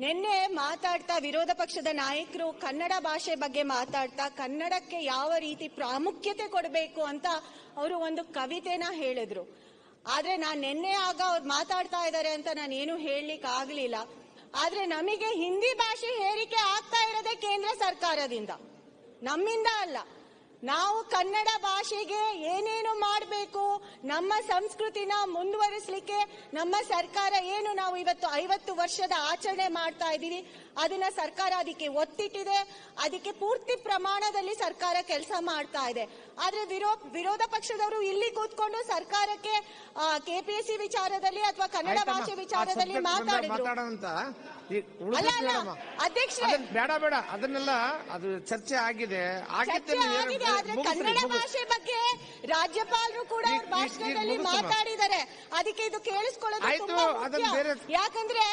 ನಿನ್ನೆ ಮಾತಾಡ್ತಾ ವಿರೋಧ ಪಕ್ಷದ ನಾಯಕರು ಕನ್ನಡ ಭಾಷೆ ಬಗ್ಗೆ ಮಾತಾಡ್ತಾ ಕನ್ನಡಕ್ಕೆ ಯಾವ ರೀತಿ ಪ್ರಾಮುಖ್ಯತೆ ಕೊಡಬೇಕು ಅಂತ ಅವರು ಒಂದು ಕವಿತೆನ ಹೇಳಿದ್ರು. ಆದ್ರೆ ನಾನ್ ನಿನ್ನೆ ಆಗ ಅವ್ರು ಮಾತಾಡ್ತಾ ಇದ್ದಾರೆ ಅಂತ ನಾನು ಏನು ಹೇಳಲಿಕ್ಕೆ ಆಗ್ಲಿಲ್ಲ. ಆದ್ರೆ ನಮಗೆ ಹಿಂದಿ ಭಾಷೆ ಹೇರಿಕೆ ಆಗ್ತಾ ಇರೋದೇ ಕೇಂದ್ರ ಸರ್ಕಾರದಿಂದ. ನಮ್ಮಿಂದ ಅಲ್ಲ. ನಾವು ಕನ್ನಡ ಭಾಷೆಗೆ ಏನೇನು ಮಾಡಬೇಕು, ನಮ್ಮ ಸಂಸ್ಕೃತಿನ ಮುಂದುವರಿಸಲಿಕ್ಕೆ ನಮ್ಮ ಸರ್ಕಾರ ಏನು ನಾವು ಇವತ್ತು ಐವತ್ತು ವರ್ಷದ ಆಚರಣೆ ಮಾಡ್ತಾ ಇದ್ದೀವಿ ಅದನ್ನ ಸರ್ಕಾರ ಅದಕ್ಕೆ ಒತ್ತಿಟ್ಟಿದೆ, ಅದಕ್ಕೆ ಪೂರ್ತಿ ಪ್ರಮಾಣದಲ್ಲಿ ಸರ್ಕಾರ ಕೆಲಸ ಮಾಡ್ತಾ ಇದೆ. ಆದ್ರೆ ವಿರೋ ವಿರೋಧ ಪಕ್ಷದವರು ಇಲ್ಲಿ ಕೂತ್ಕೊಂಡು ಸರ್ಕಾರಕ್ಕೆ ಕೆಪಿಎಸ್ಸಿ ವಿಚಾರದಲ್ಲಿ ಅಥವಾ ಕನ್ನಡ ಭಾಷೆ ವಿಚಾರದಲ್ಲಿ ಮಾತಾಡಿದ್ರು. ಅಲ್ಲ ಅಲ್ಲ ಅಧ್ಯಕ್ಷರೇ ಅದನ್ನ ಬೇಡ ಬೇಡ. ಅದನ್ನೆಲ್ಲ ಅದು ಚರ್ಚೆ ಆಗಿದೆ. ಆದ್ರೆ ಕನ್ನಡ ಭಾಷೆ ಬಗ್ಗೆ ರಾಜ್ಯಪಾಲರು ಕೂಡ ಭಾಷಣದಲ್ಲಿ ಮಾತಾಡಿದ್ದಾರೆ. ಅದಕ್ಕೆ ಇದು ಕೇಳಿಸ್ಕೊಳ್ಳೋದು ಆಯ್ತು, ತುಂಬಾ ಮುಖ್ಯ. ಯಾಕಂದ್ರೆ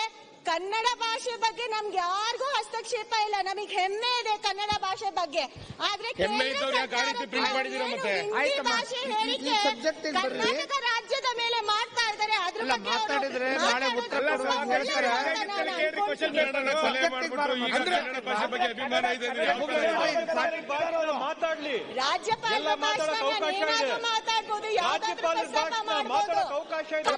ಕನ್ನಡ ಭಾಷೆ ಬಗ್ಗೆ ನಮ್ಗೆ ಯಾರಿಗೂ ಹಸ್ತಕ್ಷೇಪ ಇಲ್ಲ ನಮಗೆ ಹೆಮ್ಮೆ ಇದೆ ಕನ್ನಡ ಭಾಷೆ ಬಗ್ಗೆ ಆದ್ರೆ ಹೆಮ್ಮೆ ಕೇಂದ್ರ ಇದ್ದವ್ರು ಯಾಕೆ ಆ ರೀತಿ print ಮಾಡಿದ್ದೀರಾ ಮತ್ತೆ? ಹಿಂದಿ ಆಯ್ತಮ್ಮ. ಭಾಷೆ ಈ- ಈ ಹೇಳಿಕೆ subject ಗೆ ಬರ್ರಿ. ಕರ್ನಾಟಕ ರಾಜ್ಯದ ಮೇಲೆ ಮಾಡ್ತಾ ಇದ್ದಾರೆ ಅದ್ರ ಬಗ್ಗೆ ರಾಜ್ಯಪಾಲ ಮಾತಾಡಿದ್ರೆ ನಾಳೆ ಉತ್ತರ ಮಾತಾಡೋದು ಕೊಡುವಾಗ ತುಂಬಾ ಹೇಳ್ತಾರೆ. ಒಳ್ಳೆಯದು ಅಂತ ನಾನು ಅನ್ಕೊಳ್ತೀನಿ. ಕನ್ನಡನ ಸಲಹೆ ಮಾಡ್ಬಿಟ್ಟು ಈಗ ಅಂದ್ರೆ- ಕನ್ನಡ ಭಾಷೆ ಬಗ್ಗೆ ಅಭಿಮಾನ ಇದೆ ಅಂದ್ರೆ ಯಾವ ಕಡೆ ಮಾತಾಡ್ಲಿ ರಾಜ್ಯಪಾಲ ಎಲ್ಲ ಮಾತಾಡೋಕೆ ಅವಕಾಶ ಇದೆ. ರಾಜ್ಯಪಾಲರ ಭಾಷಣ ಅವಕಾಶ ಇದೆ.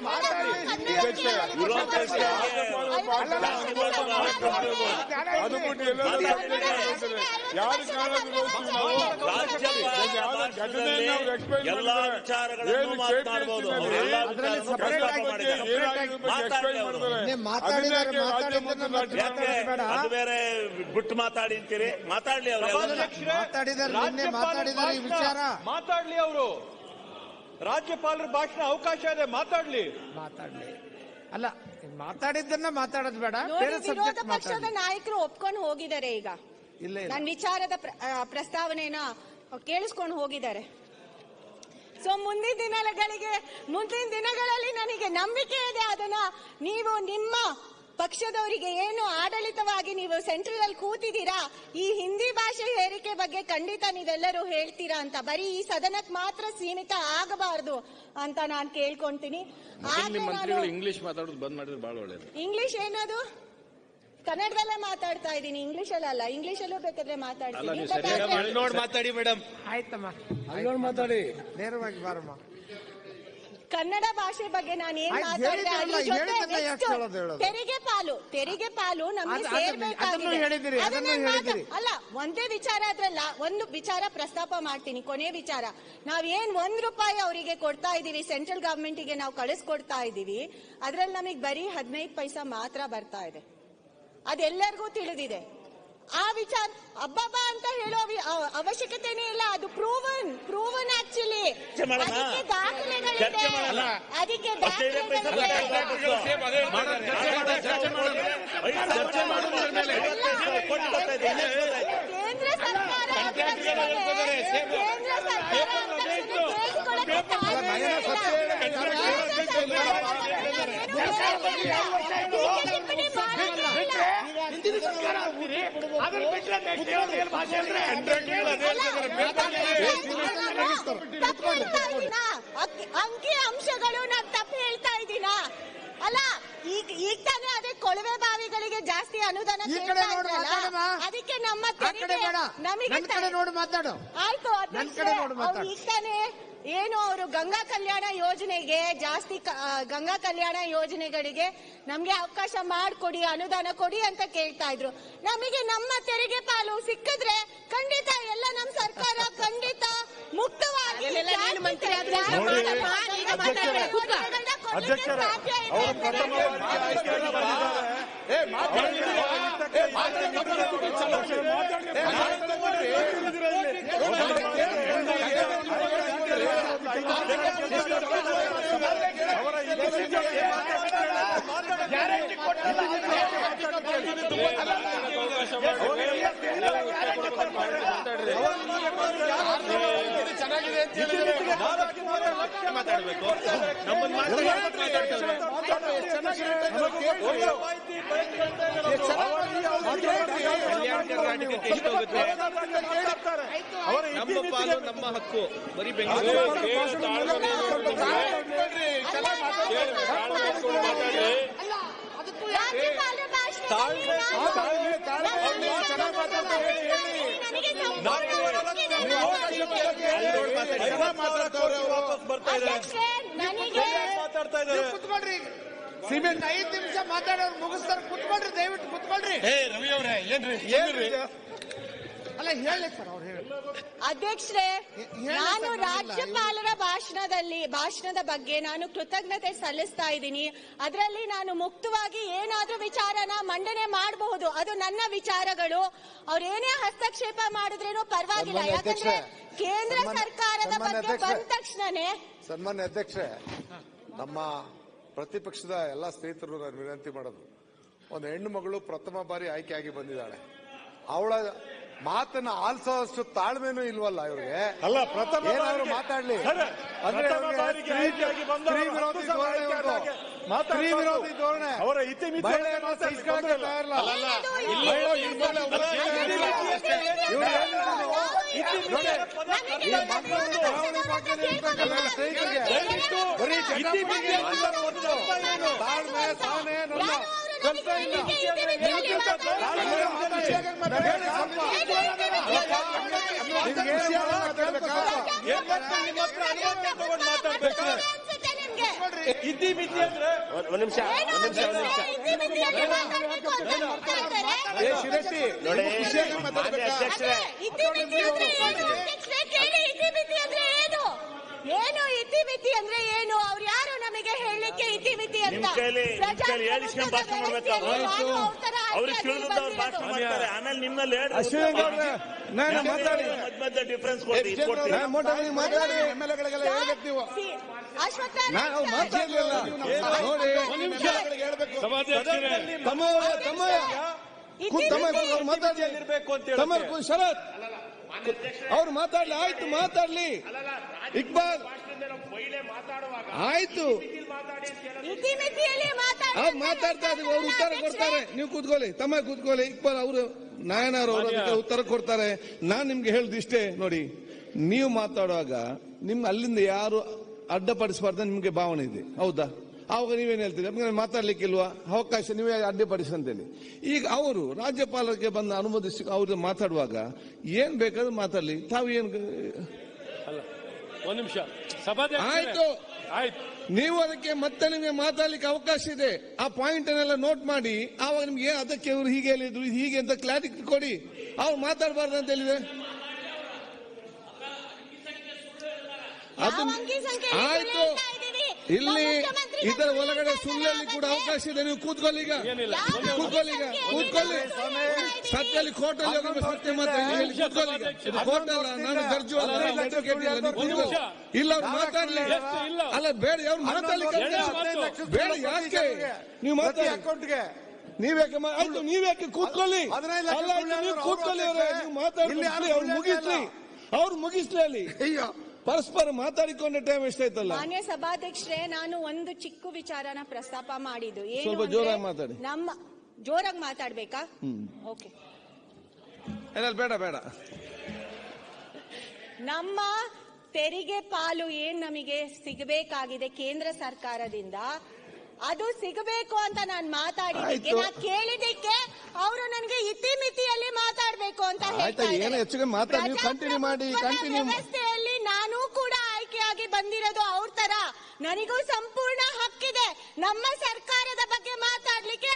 ಯಾರು ಎಲ್ಲಾ ವಿಚಾರಗಳನ್ನು. ಅದು ಬೇರೆ ಬಿಟ್ಟು ಮಾತಾಡಿ ಅಂತೀರಿ? ಮಾತಾಡ್ಲಿ ಅವರು ಮಾತಾಡಿದ್ದಾರೆ, ವಿಚಾರ. ಮಾತಾಡ್ಲಿ ಅವರು. ರಾಜ್ಯಪಾಲರ ಭಾಷಣ ಅವಕಾಶ ಇದೆ ಮಾತಾಡ್ಲಿ. ಮಾತಾಡ್ಲಿ. ಅಲ್ಲ ಮಾತಾಡಿದ್ದನ್ನ ಮಾತಾಡೋದು ಬೇಡ ಬೇರೆ ವಿರೋಧ ಸಬ್ಜೆಕ್ಟ್ ಪಕ್ಷದ ಮಾತಾಡಿ ನಾಯಕರು ಒಪ್ಕೊಂಡು ಹೋಗಿದ್ದಾರೆ ಈಗ. ಇಲ್ಲ ಇಲ್ಲ. ನನ್ನ ವಿಚಾರದ ಪ್ರ- ಆ, ಪ್ರಸ್ತಾವನೆನ ಕೇಳಿಸ್ಕೊಂಡು ಹೋಗಿದ್ದಾರೆ. ಸೊ ಮುಂದಿನ ದಿನಗಳಿಗೆ ಮುಂದಿನ ದಿನಗಳಲ್ಲಿ ನನಗೆ ನಂಬಿಕೆ ಇದೆ ಅದನ್ನ ನೀವು ನಿಮ್ಮ ಪಕ್ಷದವರಿಗೆ ಏನು ಆಡಳಿತವಾಗಿ ನೀವು ಸೆಂಟ್ರಲ್ ಅಲ್ಲಿ ಕೂತಿದ್ದೀರಾ? ಈ ಹಿಂದಿ ಭಾಷೆ ಹೇರಿಕೆ ಬಗ್ಗೆ ಖಂಡಿತ ನೀವೆಲ್ಲರೂ ಹೇಳ್ತೀರಾ ಅಂತ. ಬರೀ ಈ ಸದನಕ್ಕೆ ಮಾತ್ರ ಸೀಮಿತ ಆಗಬಾರದು ಅಂತ ನಾನು ಕೇಳ್ಕೊಂತೀನಿ. ಇಂಗ್ಲಿಷ್ ಮಾತಾಡೋದು ಬಂದ್ ಮಾಡಿದ್ರೆ ಬಹಳ ಒಳ್ಳೇದು. ಇಂಗ್ಲಿಷ್ ಏನದು? ಕನ್ನಡದಲ್ಲೇ ಮಾತಾಡ್ತಾ ಇದ್ದೀನಿ. ಇಂಗ್ಲಿಷ್ ಅಲ್ಲ ಇಂಗ್ಲಿಷ್ ಅಲ್ಲೂ ಬೇಕಾದ್ರೆ ಮಾತಾಡ್ತೀನಿ. ಮಾತಾಡಿ. ಮೇಡಮ್. ಆಯ್ತಮ್ಮ. ಮಾತಾಡಿ. ನೇರವಾಗಿ ಬಾರಮ್ಮ. ಕನ್ನಡ ಭಾಷೆ ಬಗ್ಗೆ ನಾನು ಏನ್ ಆಯ್ತು, ಮಾತಾಡಿದೆ ಹೇಳಿದ್ರಲ್ಲ, ಅದ್ರ ಜೊತೆ ಹೇಳಿದ್ದನ್ನ next ಹೇಳೋದು ಹೇಳೋದು? ತೆರಿಗೆ ಪಾಲು ತೆರಿಗೆ ಪಾಲು ನಮ್ಗೆ ಅದು- ಅದನ್ನ- ಸೇರ್ಬೇಕಾಗಿದೆ ಅದನ್ನು ಹೇಳಿದಿರಿ, ಅದನ್ನ ಅದನ್ನು ಮಾತಾ- ಹೇಳಿದಿರಿ. ಅಲ್ಲ ಒಂದೇ ವಿಚಾರ ಅದ್ರಲ್ಲ ಒಂದು ವಿಚಾರ ಪ್ರಸ್ತಾಪ ಮಾಡ್ತೀನಿ ಕೊನೆ ವಿಚಾರ ನಾವ್ ಏನ್ ಒಂದ್ ರೂಪಾಯಿ ಅವರಿಗೆ ಕೊಡ್ತಾ ಇದೀವಿ ಸೆಂಟ್ರಲ್ ಗವರ್ಮೆಂಟಿಗೆ ನಾವು ಕಳಿಸ್ಕೊಡ್ತಾ ಇದೀವಿ ಅದ್ರಲ್ಲಿ ನಮಗ್ ಬರೀ ಹದಿನೈದು ಪೈಸಾ ಮಾತ್ರ ಬರ್ತಾ ಇದೆ ಅದೆಲ್ಲರಿಗೂ ತಿಳಿದಿದೆ ಆ ವಿಚಾರ ಅಬ್ಬಬ್ಬ ಅಂತ ಹೇಳೋ ಅವಶ್ಯಕತೆನೇ ಇಲ್ಲ ಅದು ಪ್ರೂವನ್ ಪ್ರೂವನ್ ಆಕ್ಚುಲಿ? ಅದಕ್ಕೆ ದಾಖಲೆಗಳಿದೆ? ಅದಕ್ಕೆ ಹದಿನೈದು ಪೈಸೆ ದಾಖಲೆಗಳಿದೆ ಸೇಮ್ ಅಂಕಿ ಅಂಶಗಳು ನಾನು ತಪ್ಪು ಹೇಳ್ತಾ ಇದ್ದೀನ ಅಲ್ಲ ಈಗ ಈಗ ತಾನೇ ಅದೇ ಕೊಳವೆ ಬಾವಿಗಳಿಗೆ ಜಾಸ್ತಿ ಅನುದಾನ. ಅದಕ್ಕೆ ನಮ್ಮ ನಮಗೆ ನನ್ನ ಕಡೆ ನೋಡಿ ಮಾತಾಡು ಆಯ್ತು ನನ್ ಕಡೆ ನೋಡು ಮಾತಾಡು. ಈಗ ತಾನೇ ಏನು ಅವರು ಗಂಗಾ ಕಲ್ಯಾಣ ಯೋಜನೆಗೆ ಜಾಸ್ತಿ ಕ- ಗಂಗಾ ಕಲ್ಯಾಣ ಯೋಜನೆಗಳಿಗೆ ನಮ್ಗೆ ಅವಕಾಶ ಮಾಡಿಕೊಡಿ ಅನುದಾನ ಕೊಡಿ ಅಂತ ಕೇಳ್ತಾ ಇದ್ರು ನಮಗೆ ನಮ್ಮ ತೆರಿಗೆ ಪಾಲು ಸಿಕ್ಕಿದ್ರೆ ಖಂಡಿತ ಎಲ್ಲ ನಮ್ಮ ಸರ್ಕಾರ ಖಂಡಿತ ಮುಕ್ತವಾಗಿ ಜಾಸ್ತಿ ಈಗ ಮಾತಾಡ್ಬೇಡ, ಕೂತ್ಕೋ. ಕೊಡ್ಲಿಕ್ಕೆ ಅಧ್ಯಕ್ಷರೇ, ಸಾಧ್ಯ ಇದೆ. ಅವರು ಪ್ರಥಮವಾಗಿ ಆಯ್ಕೆಯಾಗಿ ಬಂದಿದ್ದಾರೆ. ಅವರ ಚೆನ್ನಾಗಿದೆ ಅಂತ ಹೇಳಿದ್ರೆ ಮಾತಾಡ್ಬೇಕು ನಮ್ಮನ್ನ ಕಲ್ಯಾಣ ಕರ್ನಾಟಕಕ್ಕೆ ಎಷ್ಟು ಹೋಗುತ್ತೆ ನಮ್ಮ ಪಾಲು ನಮ್ಮ ಹಕ್ಕು ಬರೀ ಬೆಂಗಳೂರು ರಾಜ್ಯಪಾಲರ ಭಾಷಣದಲ್ಲಿ ವಾಪಸ್ ಬರ್ತಾ ಇದೆ ನನಗೆ ಮಾತಾಡ್ತಾ ನೀವು ಇದ್ದಾರೆ ಕುತ್ಕೊಳ್ರಿ. ಸಿಮೆಂಟ್ ಐದು ನಿಮಿಷ ಮಾತಾಡೋರು ಮುಗಿಸ್ತಾರೆ. ಕುತ್ಕೊಳ್ರಿ ದಯವಿಟ್ಟು ಕುತ್ಕೊಳ್ರಿ. ರವಿ ಅವ್ರೆ ಏನ್ರಿ? ಏನ್ರಿ ಅಲ್ಲ ಹೇಳಿ ಸರ್ ಅವ್ರು ಹೇಳಿ. ಅಧ್ಯಕ್ಷರೇ ನಾನು ರಾಜ್ಯಪಾಲರ ಭಾಷಣದಲ್ಲಿ ಭಾಷಣದ ಬಗ್ಗೆ ನಾನು ಕೃತಜ್ಞತೆ ಸಲ್ಲಿಸ್ತಾ ಇದ್ದೀನಿ. ಅದರಲ್ಲಿ ನಾನು ಮುಕ್ತವಾಗಿ ಏನಾದ್ರೂ ವಿಚಾರನ ಮಂಡನೆ ಮಾಡಬಹುದು ಅದು ನನ್ನ ವಿಚಾರಗಳು. ಅವ್ರು ಏನೇ ಹಸ್ತಕ್ಷೇಪ ಮಾಡಿದ್ರೇನು ಪರವಾಗಿಲ್ಲ. ಯಾಕಂದ್ರೆ ಕೇಂದ್ರ ಸರ್ಕಾರದ ಬಗ್ಗೆ ಬಂದ ತಕ್ಷಣನೇ ಸನ್ಮಾನ್ಯ ಅಧ್ಯಕ್ಷರೇ ನಮ್ಮ ಪ್ರತಿಪಕ್ಷದ ಎಲ್ಲ ಸ್ನೇಹಿತರು ನಾನು ವಿನಂತಿ ಮಾಡೋದು. ಒಂದು ಹೆಣ್ಣು ಮಗಳು ಪ್ರಥಮ ಬಾರಿ ಆಯ್ಕೆಯಾಗಿ ಬಂದಿದ್ದಾಳೆ. ಅವಳ ಮಾತನ್ನ ಆಲಿಸೋಷ್ಟು ತಾಳ್ಮೆನೂ ಇಲ್ವಲ್ಲ ಇವ್ರಿಗೆ ಅಲ್ಲ ಪ್ರಥಮ ಏನಾದ್ರು ಮಾತಾಡ್ಲಿ ಅಂದ್ರೆ ಸ್ತ್ರೀ- ವಿರೋಧಿ ಧೋರಣೆ. ಸ್ತ್ರೀ ವಿರೋಧಿ ಅವರ ಮಹಿಳೆಯರನ್ನ. ತಯಾರಿಲ್ಲ. ಏನದು ಇದ್ದಿ ಅಂದ್ರೆ ನಿಮಿಷ ನಿಮಿಷ ನೋಡಿ ಏನು? ಇತಿಮಿತಿ ಅಂದ್ರೆ ಏನು? ಅವ್ರು ಹೇಳಲಿಕ್ಕೆ ಇತಿಮಿತಿ ಅಂತ. ಅವ್ರಿಗೆ ಭಾಷಣ ಮಾಡ್ತಾರೆ. ಆಮೇಲೆ ನಿಮ್ಮಲ್ಲಿ. ಮಧ್ಯ ಡಿಫ್ರೆನ್ಸ್ ಮಾತಾಡಿ ಹೇಳ್ಬೇಕು ನೀವು. ನಾವು ಮಾತಾಡ್ಲಿಲ್ಲ ನೋಡಿ. ತಮ್ಮ ತಮ್ಮ. ಶರತ್. ಅವ್ರು ಮಾತಾಡ್ಲಿ ಆಯ್ತು ಮಾತಾಡ್ಲಿ. ಇಕ್ಬಾಲ್. ಆಯ್ತು. ಮಾತಾಡ್ತಾ ಇದ್ದೀವಿ. ಅವ್ರು ಉತ್ತರ ಕೊಡ್ತಾರೆ. ನೀವು ಕೂತ್ಕೊಳ್ಳಿ. ತಮ್ಮ ಕೂತ್ಕೊಳ್ಳಿ. ಇಕ್ಬಾಲ್ ಅವರು ನಾಯಣರು ಅವರು ಅದಕ್ಕೆ ಉತ್ತರ ಕೊಡ್ತಾರೆ. ನಾನ್ ನಿಮ್ಗೆ ಹೇಳುದು ಇಷ್ಟೇ. ನೋಡಿ ನೀವು ಮಾತಾಡುವಾಗ ನಿಮ್ಗೆ ಅಲ್ಲಿಂದ ಯಾರು ಅಡ್ಡಪಡಿಸಬಾರ್ದು ನಿಮ್ಗೆ ಭಾವನೆ ಇದೆ. ಹೌದಾ? ಅವಾಗ ನೀವೇನ್ ಹೇಳ್ತೀರಿ? ನಮ್ಗೆ ಮಾತಾಡ್ಲಿಕ್ಕಿಲ್ವಾ? ಅವಕಾಶ ನೀವೇ ಅಡ್ಡಿಪಡಿಸಿ ಅಂತೇಳಿ. ಈಗ ಅವರು ರಾಜ್ಯಪಾಲರಿಗೆ ಬಂದು ಅನುಮೋದಿಸಿ ಅವ್ರಿಗೆ ಮಾತಾಡುವಾಗ ಏನ್ ಬೇಕಾದ್ರೂ ಮಾತಾಡ್ಲಿ. ತಾವು ಏನ್ ಒಂದ್ ನಿಮಿಷ. ಆಯ್ತು. ಆಯ್ತು. ನೀವು ಅದಕ್ಕೆ ಮತ್ತೆ ನಿಮಗೆ ಮಾತಾಡ್ಲಿಕ್ಕೆ ಅವಕಾಶ ಇದೆ. ಆ ಪಾಯಿಂಟ್ ಅನ್ನೆಲ್ಲ ನೋಟ್ ಮಾಡಿ. ಆವಾಗ ನಿಮ್ಗೆ ಅದಕ್ಕೆ ಇವರು ಹೀಗೆ ಹೇಳಿದ್ರು ಇದು ಹೀಗೆ ಅಂತ ಕ್ಲಾರಿಟಿ ಕೊಡಿ. ಅವ್ರು ಮಾತಾಡಬಾರ್ದು ಅಂತ ಹೇಳಿದ್ರೆ? ಅದು ಆಯ್ತು. ಇಲ್ಲಿ ಇದರ ಒಳಗಡೆ ಸುಳ್ಳು ಸುಳ್ಳಲ್ಲಿ ಕೂಡ ಅವಕಾಶ ಇದೆ. ನೀವು ಕೂತ್ಕೊಳ್ಳಿ ಈಗ. ಏನಿಲ್ಲ. ಕೂತ್ಕೊಳ್ಳಿ ಈಗ. ಕೂತ್ಕೊಳ್ಳಿ. ಸತ್ಯಲ್ಲಿ ಕೋರ್ಟಲ್ಲಿ ಹೋಗಿ ಸತ್ಯ ಮಾತಾಡಿ ಕೋರ್ಟ್ ಅಲ್ಲ ನಾನು ಅಲ್ಲ ಇಲ್ಲ ನೀವು ಇಲ್ಲ ಅವ್ರು ಮಾತಾಡ್ಲಿ. ಎಷ್ಟು ಇಲ್ಲ ಅಲ್ಲ ಬೇಡ ಅವ್ರು ಮಾತಾಡಲಿ ಬೇಡ ಯಾಕೆ? ನೀವು ಮಾತಾಡಿ. ಅಕೌಂಟ್ಗೆ ನೀವ್ಯಾಕೆ ಆಯ್ತು ನೀವ್ಯಾಕೆ ಕೂತ್ಕೊಳ್ಳಿ? ಅಲ್ಲ ನೀವು ಕೂತ್ಕೊಳ್ಳಿ ಅವ್ರು. ನೀವು ಮಾತಾಡಿ ಇಲ್ಲಿ ಯಾರು ಅವ್ರು ಮುಗಿಸ್ಲಿ. ಅವ್ರು ಮುಗಿಸ್ಲಿ ಅಲ್ಲಿ. ಅಯ್ಯೋ. ಪರಸ್ಪರ ಮಾತಾಡಿಕೊಂಡ ಟೈಮ್ ಎಷ್ಟಾಯ್ತಲ್ಲ? ಮಾನ್ಯ ಸಭಾಧ್ಯಕ್ಷರೇ ನಾನು ಒಂದು ಚಿಕ್ಕ ವಿಚಾರನ ಪ್ರಸ್ತಾಪ ಮಾಡಿದ್ದು. ಏನು ಸ್ವಲ್ಪ ಜೋರಾಗಿ ಮಾತಾಡಿ. ನಮ್ಮ ಜೋರಾಗಿ ಮಾತಾಡ್ಬೇಕಾ? ಓಕೆ. ಬೇಡ ಬೇಡ. ನಮ್ಮ ತೆರಿಗೆ ಪಾಲು ಏನ್ ನಮಗೆ ಸಿಗಬೇಕಾಗಿದೆ ಕೇಂದ್ರ ಸರ್ಕಾರದಿಂದ? ಅದು ಸಿಗಬೇಕು ಅಂತ ನಾನು ಮಾತಾಡಿದ್ದಕ್ಕೆ ನಾನು ನಾ ಕೇಳಿದ್ದಕ್ಕೆ ಅವರು ನನಗೆ ಇತಿಮಿತಿಯಲ್ಲಿ ಮಾತಾಡ್ಬೇಕು ಅಂತ ಹೇಳ್ತಾರೆ ಹೇಳ್ತಾ ಏನು ಹೆಚ್ಚಿಗೆ ಮಾತಾಡಿ, ನೀವು ಮಾಡಿ, ಪ್ರಜಾಪ್ರಭುತ್ವದ continue. ವ್ಯವಸ್ಥೆಯಲ್ಲಿ ನಾನು ಕೂಡ ಆಯ್ಕೆಯಾಗಿ ಬಂದಿರೋದು ಅವ್ರ ತರ. ನನಗೂ ಸಂಪೂರ್ಣ ಹಕ್ಕಿದೆ. ನಮ್ಮ ಸರ್ಕಾರದ ಬಗ್ಗೆ ಮಾತಾಡ್ಲಿಕ್ಕೆ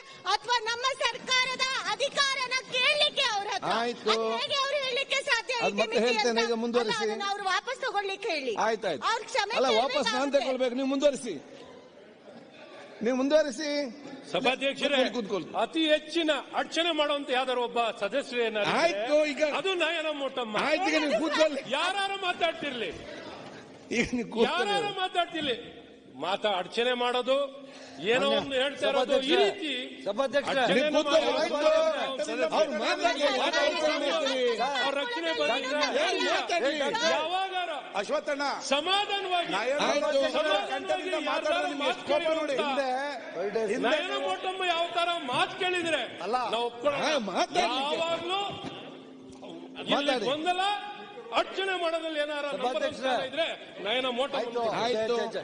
ಆಯ್ತು. ಅದು ಹೇಗೆ ಅವ್ರು ಸಾಧ್ಯ ಅದ್ ಮತ್ತೆ ಹೇಳ್ತೇನೆ, ಅಂತ? ಈಗ ಮುಂದುವರಿಸಿ. ಅವ್ರು ವಾಪಸ್ ತಗೊಳ್ಳಿಕ್ಕೆ ಹೇಳಿ ಆಯ್ತಾಯ್ತು ಅವ್ರ ಕ್ಷಮೆ ಅಲ್ಲ ವಾಪಸ್ ನಾನು. ತಗೊಳ್ಬೇಕು ನೀವು ಮುಂದುವರಿಸಿ ನೀವು ಮುಂದುವರಿಸಿ ಸಭಾಧ್ಯಕ್ಷರೇ ಕೂತ್ಕೊಳ್ಳಿ. ಅತಿ ಹೆಚ್ಚಿನ ಅರ್ಚನೆ ಮಾಡುವಂತ ಯಾವ್ದಾರು ಒಬ್ಬ ಸದಸ್ಯ ಏನಾದ್ರು ಆಯ್ತು, ಈಗ- ಅದು ನಯನ ಮೋಟಮ್ಮ ಆಯ್ತು ಈಗ ನೀವು ಕೂತ್ಕೊಳ್ಳಿ ಯಾರು ಮಾತಾಡ್ತಿರ್ಲಿ ಈಗ ನೀವು ಯಾರು ಮಾತಾಡ್ತಿರ್ಲಿ ಮಾತಾ ಅಡಚಣೆ ಮಾಡೋದು ಏನೋ ಒಂದು ಹೇಳ್ತಾ ಇರೋದು ಈ ರೀತಿ ರಕ್ಷಣೆ ಹೇಳಿ, ಅಶ್ವತ್ಥಣ್ಣ. ಸಮಾಧಾನವಾಗಿ ಯಾವ ತರ ಮಾತು ಕೇಳಿದ್ರೆ ಅಲ್ಲ. ನಾವು. ಯಾವಾಗ್ಲೂ ಗೊಂದಲ ಅರ್ಚನೆ ಮಾಡೋದ್ರಲ್ಲಿ ಏನಾರ ಇದ್ರೆ ನಯನ ಮೋಟ ಆಯ್ತು.